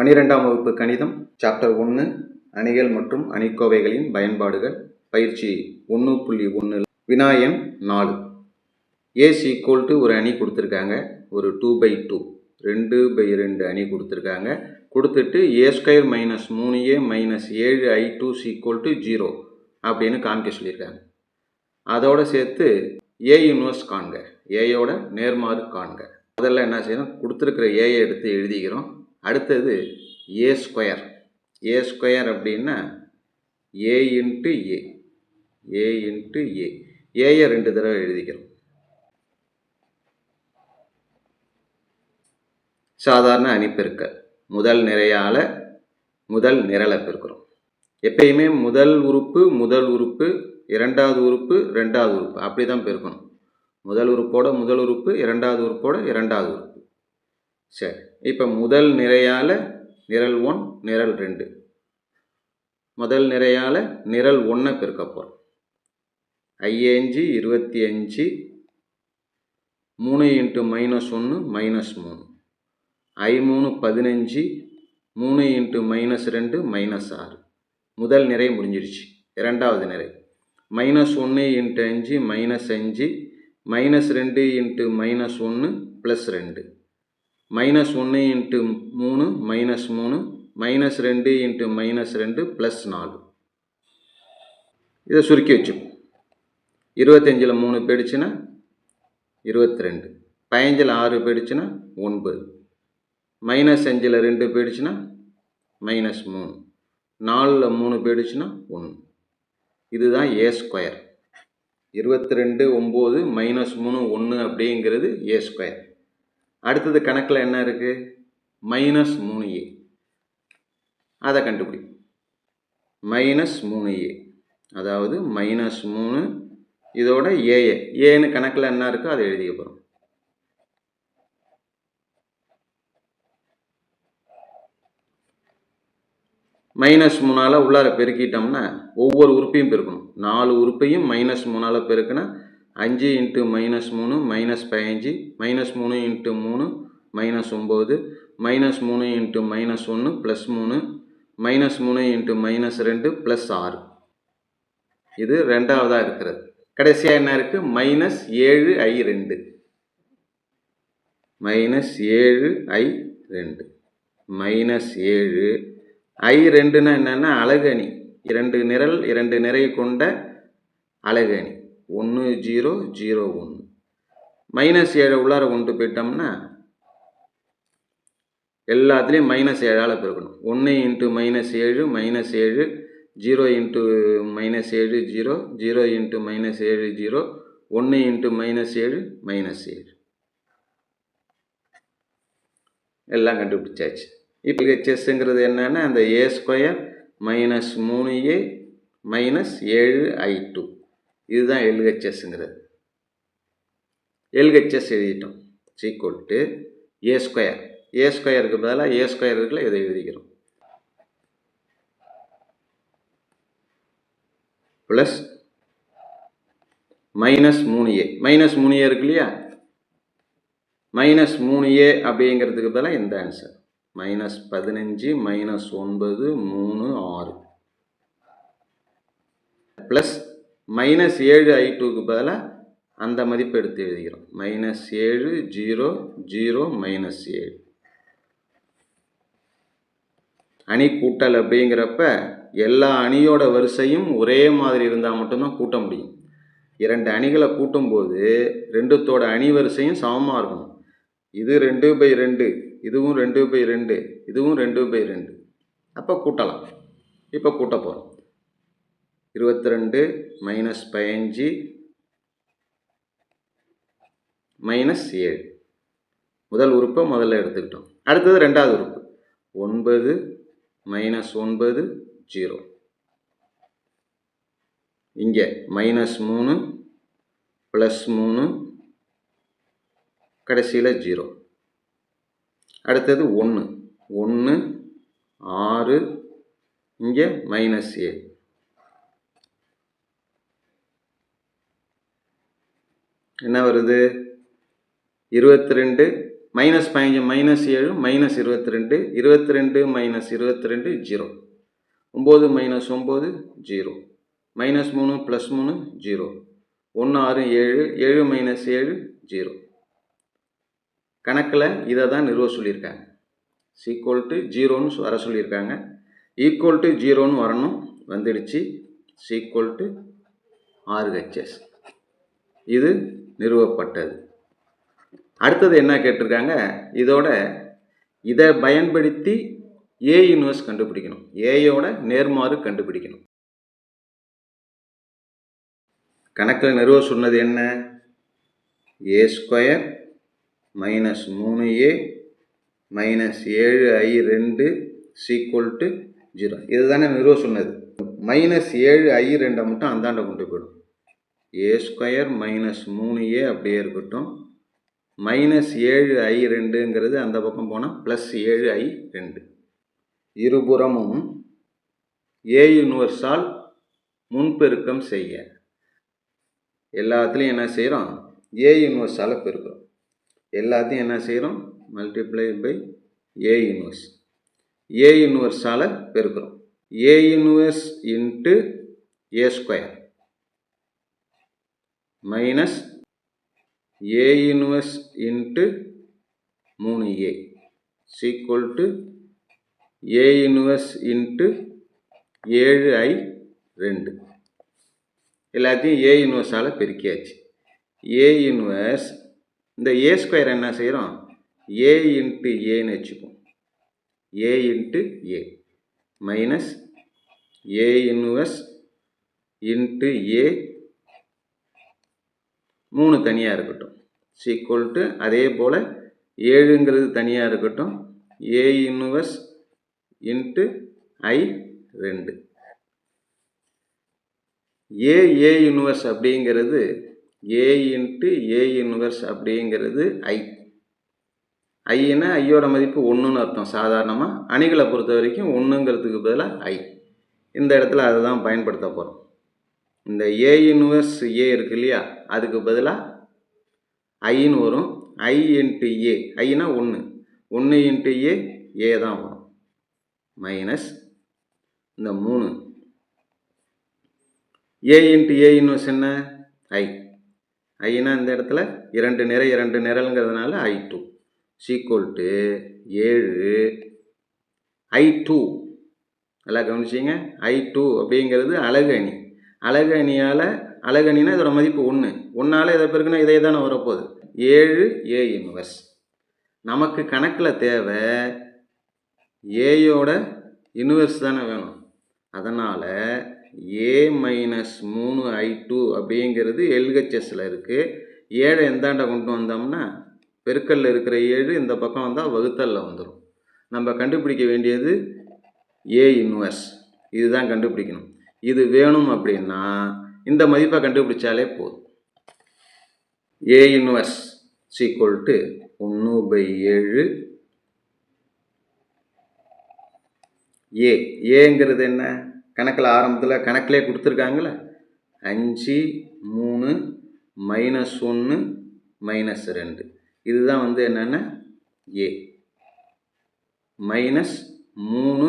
பனிரெண்டாம் வகுப்பு கணிதம் சாப்டர் ஒன்று அணிகள் மற்றும் அணிக்கோவைகளின் பயன்பாடுகள் பயிற்சி ஒன்று புள்ளி ஒன்று வினாயம் நாலு. ஏஸ் ஈக்குவல் டு ஒரு அணி கொடுத்துருக்காங்க ஒரு டூ பை டூ ரெண்டு பை ரெண்டு அணி கொடுத்துருக்காங்க. கொடுத்துட்டு ஏ ஸ்கொயர் மைனஸ் மூணு ஏ மைனஸ் ஏழு I two equal to zero அப்படின்னு காமிக்க சொல்லியிருக்காங்க. அதோட சேர்த்து ஏ யூனிவர்ஸ் காண்க ஏயோட நேர்மாறு காண்க. முதல்ல என்ன செய்யணும்? கொடுத்துருக்கிற ஏயை எடுத்து எழுதிக்கிறோம். அடுத்தது ஏ ஸ்கொயர் ஏ ஸ்கொயர் அப்படின்னா ஏ இன்ட்டு ஏ ஏ இன்ட்டு ஏ ஏயை ரெண்டு தடவை எழுதிக்கிறோம். சாதாரண அணிப்பெருக்க. முதல் நிறையால் முதல் நிரலை பெருக்கிறோம். எப்பயுமே முதல் உறுப்பு முதல் உறுப்பு இரண்டாவது உறுப்பு ரெண்டாவது உறுப்பு. அப்படி தான் பெருக்கணும். முதல் உறுப்போட முதல் உறுப்பு இரண்டாவது உறுப்போட இரண்டாவது உறுப்பு. சரி. இப்போ முதல் நிறையால் நிரல் ஒன் நிரல் ரெண்டு. முதல் நிறையால் நிரல் ஒன்றை பெருக்க போகிறோம் ஐயஞ்சு இருபத்தி அஞ்சு மூணு இன்ட்டு மைனஸ் ஒன்று மைனஸ் மூணு. ஐ மூணு பதினஞ்சு மூணு இன்ட்டு மைனஸ் ரெண்டு மைனஸ் ஆறு. முதல் நிறை முடிஞ்சிருச்சு. இரண்டாவது நிறை. மைனஸ் ஒன்று இன்ட்டு அஞ்சு மைனஸ் அஞ்சு மைனஸ் ரெண்டு இன்ட்டு மைனஸ் ஒன்று ப்ளஸ் ரெண்டு. மைனஸ் ஒன்று இன்ட்டு மூணு மைனஸ் மூணு மைனஸ் ரெண்டு இன்ட்டு மைனஸ் ரெண்டு ப்ளஸ் நாலு. இதை சுருக்கி வச்சுப்போம் இருபத்தஞ்சில் மூணு போயிடுச்சுன்னா இருபத்தி ரெண்டு பதினஞ்சில் ஆறு போயிடுச்சுன்னா ஒன்பது. மைனஸ் அஞ்சில் ரெண்டு போயிடுச்சுன்னா மைனஸ் மூணு. நாலில் மூணு போயிடுச்சுன்னா ஒன்று. இதுதான் ஏ ஸ்கொயர் இருபத்தி ரெண்டு ஒம்பது மைனஸ் மூணு ஒன்று அப்படிங்கிறது ஏ ஸ்கொயர் அடுத்தது கணக்கில் என்ன இருக்குது மைனஸ் மூணு ஏ அதை கண்டுபிடி. மைனஸ் மூணு ஏ அதாவது மைனஸ் மூணு இதோட ஏஏ ஏன்னு கணக்கில் என்ன இருக்கோ அதை எழுதிக்க போகிறோம் மைனஸ் மூணால் உள்ளார பெருக்கிட்டோம்னா ஒவ்வொரு உறுப்பையும் பெருக்கணும். நாலு உறுப்பையும் மைனஸ் மூணால் பெருக்கினா அஞ்சு இன்ட்டு மைனஸ் மூணு மைனஸ் பதினஞ்சு மைனஸ் மூணு இன்ட்டு மூணு மைனஸ் ஒம்பது மைனஸ் மூணு இன்ட்டு மைனஸ் ஒன்று ப்ளஸ் மூணு மைனஸ் மூணு இன்ட்டு மைனஸ் ரெண்டு ப்ளஸ் ஆறு. இது ரெண்டாவதாக இருக்கிறது. கடைசியாக என்ன இருக்குது மைனஸ் ஏழு ஐ ரெண்டு. மைனஸ் ஏழு ஐ ரெண்டு. மைனஸ் ஏழு ஐ ரெண்டுன்னா என்னென்னா அழகு அணி. இரண்டு நிரல் இரண்டு நிறை கொண்ட அழகு அணி. ஒன்று ஜீரோ ஜீரோ ஒன்று மைனஸ் ஏழை உள்ளார கொண்டு போயிட்டோம்னா எல்லாத்துலேயும் மைனஸ் ஏழால் பெருக்கணும். ஒன்று இன்ட்டு மைனஸ் ஏழு மைனஸ் ஏழு ஜீரோ இன்ட்டு மைனஸ் ஏழு ஜீரோ ஜீரோ இன்ட்டு மைனஸ் ஏழு ஜீரோ ஒன்று இன்ட்டு மைனஸ் ஏழு மைனஸ் ஏழு. எல்லாம் கண்டுபிடிச்சாச்சு. இப்போ செஸ்ஸுங்கிறது என்னென்னா அந்த ஏ ஸ்கொயர் மைனஸ் மூணு ஏ மைனஸ் ஏழு ஐ டூ இதுதான் எல்ஹெச்எஸ்ங்கிறது எல்ஹெச்எஸ் எழுதிட்டோம். Is equal to A square A ஸ்கொயருக்கு பதிலாக ஏ ஸ்கொயர் இருக்குல்ல இதை எழுதிக்கிறோம். ப்ளஸ் மைனஸ் மூணு ஏ மைனஸ் மூணு ஏ இருக்கு இல்லையா? மைனஸ் மூணு ஏ அப்படிங்கிறதுக்கு பதிலாக இந்த ஆன்சர் மைனஸ் பதினஞ்சு மைனஸ் ஒன்பது மூணு ஆறு. ப்ளஸ் மைனஸ் ஏழு ஐ டூக்கு பதிலாக அந்த மதிப்பை எடுத்து எழுதிக்கிறோம் மைனஸ் ஏழு ஜீரோ ஜீரோ மைனஸ் ஏழு. அணி கூட்டல் அப்படிங்கிறப்ப எல்லா அணியோட வரிசையும் ஒரே மாதிரி இருந்தால் மட்டும்தான் கூட்ட முடியும். இரண்டு அணிகளை கூட்டும்போது ரெண்டுத்தோட அணி வரிசையும் சமமாக இருக்கணும். இது ரெண்டு பை ரெண்டு இதுவும் ரெண்டு பை ரெண்டு இதுவும் ரெண்டு பை ரெண்டு. அப்போ கூட்டலாம். இப்போ கூட்ட போகிறோம் இருபத்தி ரெண்டு மைனஸ் பதினஞ்சு மைனஸ் ஏழு. முதல் உறுப்பை முதல்ல எடுத்துக்கிட்டோம். அடுத்தது ரெண்டாவது உறுப்பு. ஒன்பது மைனஸ் ஒன்பது ஜீரோ இங்கே மைனஸ் மூணு ப்ளஸ் மூணு கடைசியில் ஜீரோ அடுத்தது ஒன்று ஒன்று ஆறு இங்கே மைனஸ் ஏழு. என்ன வருது? இருபத்தி ரெண்டு மைனஸ் பதினஞ்சு மைனஸ் ஏழு மைனஸ் இருபத்தி ரெண்டு இருபத்தி ரெண்டு மைனஸ் இருபத்தி ரெண்டு ஜீரோ ஒம்பது மைனஸ் ஒம்பது ஜீரோ மைனஸ் மூணு ப்ளஸ் மூணு ஜீரோ ஒன்று ஆறு ஏழு ஏழு மைனஸ் ஏழு ஜீரோ கணக்கில் இதை தான் நிறுவ சொல்லியிருக்காங்க. சீக்குவல் டு ஜீரோன்னு வர சொல்லியிருக்காங்க. ஈக்குவல் டு ஜீரோன்னு வரணும். வந்துடுச்சு. சீக்குவல் டு ஆர்ஹெச்எஸ் இது நிறுவப்பட்டது. அடுத்தது என்ன கேட்டிருக்காங்க? இதோட இதை பயன்படுத்தி ஏ யூனிவர்ஸ் கண்டுபிடிக்கணும். ஏயோட நேர்மாறு கண்டுபிடிக்கணும். கணக்கில் நிறுவ சொன்னது என்ன? ஏ ஸ்கொயர் மைனஸ் மூணு ஏ மைனஸ் ஏழு ஐ ரெண்டு சீக்குவல் டு ஜீரோ இதுதானே நிறுவ சொன்னது. மைனஸ் ஏழு ஐ ரெண்டை மட்டும் அந்தாண்ட கொண்டு போயிடும். ஏ ஸ்கொயர் மைனஸ் மூணு ஏ அப்படியே இருக்கட்டும். மைனஸ் ஏழு ஐ ரெண்டுங்கிறது அந்த பக்கம் போனால் ப்ளஸ் ஏழு ஐ ரெண்டு. இருபுறமும் ஏ யூனிவர்ஸால் முன்பெருக்கம் செய்ய எல்லாத்துலேயும் என்ன செய்கிறோம் ஏ யூனிவர்ஸால் பெருக்கிறோம். எல்லாத்தையும் என்ன செய்கிறோம் multiply by A inverse A யூனிவர்ஸால் பெருக்கிறோம். A inverse into A square minus A inverse into மூணு A is equal to A inverse into ஏழு ஐ ரெண்டு. எல்லாத்தையும் ஏ இன்வெர்ஸால் பெருக்கியாச்சு. ஏ இன்வெர்ஸ் இந்த ஏ ஸ்கொயர் என்ன செய்கிறோம் ஏ இன்ட்டு ஏன்னு வச்சுப்போம் A into A minus A inverse into A மூணு தனியாக இருக்கட்டும். சீக்குவல் டு அதே போல் ஏழுங்கிறது தனியாக இருக்கட்டும். ஏ இன்வர்ஸ் இன்ட்டு ஐ ரெண்டு. ஏ ஏ யூனிவர்ஸ் அப்படிங்கிறது ஏ இன்ட்டு ஏ யூனிவர்ஸ் அப்படிங்கிறது ஐ ஐன்னா ஐயோட மதிப்பு ஒன்றுன்னு அர்த்தம். சாதாரணமாக அணிகளை பொறுத்த வரைக்கும் ஒன்றுங்கிறதுக்கு பதிலாக ஐ இந்த இடத்துல அதை தான் பயன்படுத்த போகிறோம் இந்த ஏ யூனிவர்ஸ் ஏ இருக்கு இல்லையா? அதுக்கு பதிலாக ஐன்னு வரும். ஐ இன்ட்டு ஏ ஐனா ஒன்று ஒன்று இன்ட்டு ஏ ஏ தான் வரும். மைனஸ் இந்த மூணு. ஏ இன்ட்டு ஏ இன்வர்ஸ் என்ன? ஐ ஐனா இந்த இடத்துல இரண்டு நிறை இரண்டு நிரல்ங்கிறதுனால I two is equal to ஏழு. ஐ டூ நல்லா கவனிச்சிங்க. ஐ டூ அப்படிங்கிறது அழகு அணி. அழகு அணியால் அழகு இதோட மதிப்பு ஒன்று ஒன்றால் இதை பெருக்குன்னா இதே தானே வரப்போகுது. ஏழு ஏ இன்வர்ஸ் நமக்கு கணக்கில் தேவை ஏயோட இன்வர்ஸ் தானே வேணும். அதனால் ஏ மைனஸ் மூணு ஐ டூ அப்படிங்கிறது எல்ஹெச்எஸில் இருக்குது ஏழை எந்தாண்ட கொண்டு வந்தோம்னா பெருக்கல்ல இருக்கிற ஏழு இந்த பக்கம் வந்தால் வகுத்தலில் வந்துடும் நம்ம கண்டுபிடிக்க வேண்டியது ஏ இன்வர்ஸ் இதுதான் கண்டுபிடிக்கணும். இது வேணும் அப்படின்னா இந்த மதிப்பை கண்டுபிடிச்சாலே போதும். A inverse is equal to ஒன்று பை ஏழு. ஏ ஏங்கிறது என்ன? கணக்கில் ஆரம்பத்தில் கணக்கிலே கொடுத்துருக்காங்களே அஞ்சு மூணு மைனஸ் ஒன்று மைனஸ் ரெண்டு. இதுதான் வந்து என்னென்னா ஏ மைனஸ் மூணு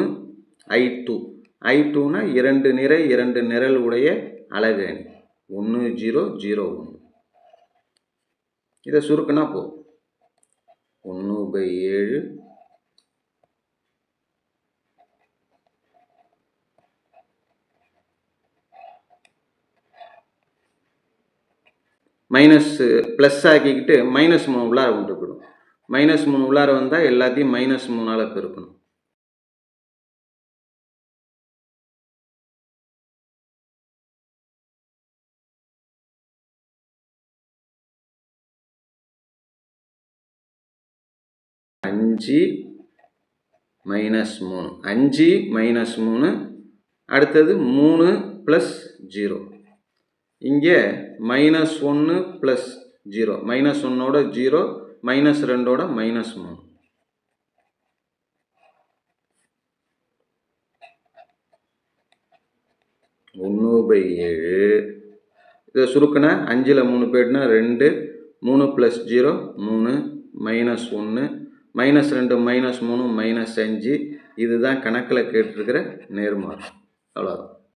ஐ டூ ஐ டூனா இரண்டு நிறை இரண்டு நிரல் உடைய அழகு அணி ஒன்று ஜீரோ ஜீரோ ஒன்று இதை சுருக்குனா போ. ஒன்று பை ஏழு. மைனஸ் ப்ளஸ் ஆக்கிக்கிட்டு மைனஸ் மூணு உள்ளார கொண்டு போயிடும். மைனஸ் மூணு உள்ளார வந்தால் எல்லாத்தையும் மைனஸ் மூணால் பெருக்கணும். அஞ்சு மைனஸ் மூணு. அஞ்சு மைனஸ் மூணு அடுத்தது மூணு ப்ளஸ் ஜீரோ இங்கே மைனஸ் ஒன்று ப்ளஸ் ஜீரோ மைனஸ் ஒன்னோட ஜீரோ மைனஸ் ரெண்டோட மைனஸ் மூணு. ஒன்று பை ஏழு. இதை சுருக்கின அஞ்சில் மூணு போயிட்டுனா ரெண்டு மூணு ப்ளஸ் ஜீரோ மூணு மைனஸ் ஒன்று மைனஸ் ரெண்டு மைனஸ் மூணு மைனஸ் அஞ்சு. இதுதான் கணக்கில் கேட்டிருக்கிற நேர்மாறு. அவ்வளோதான்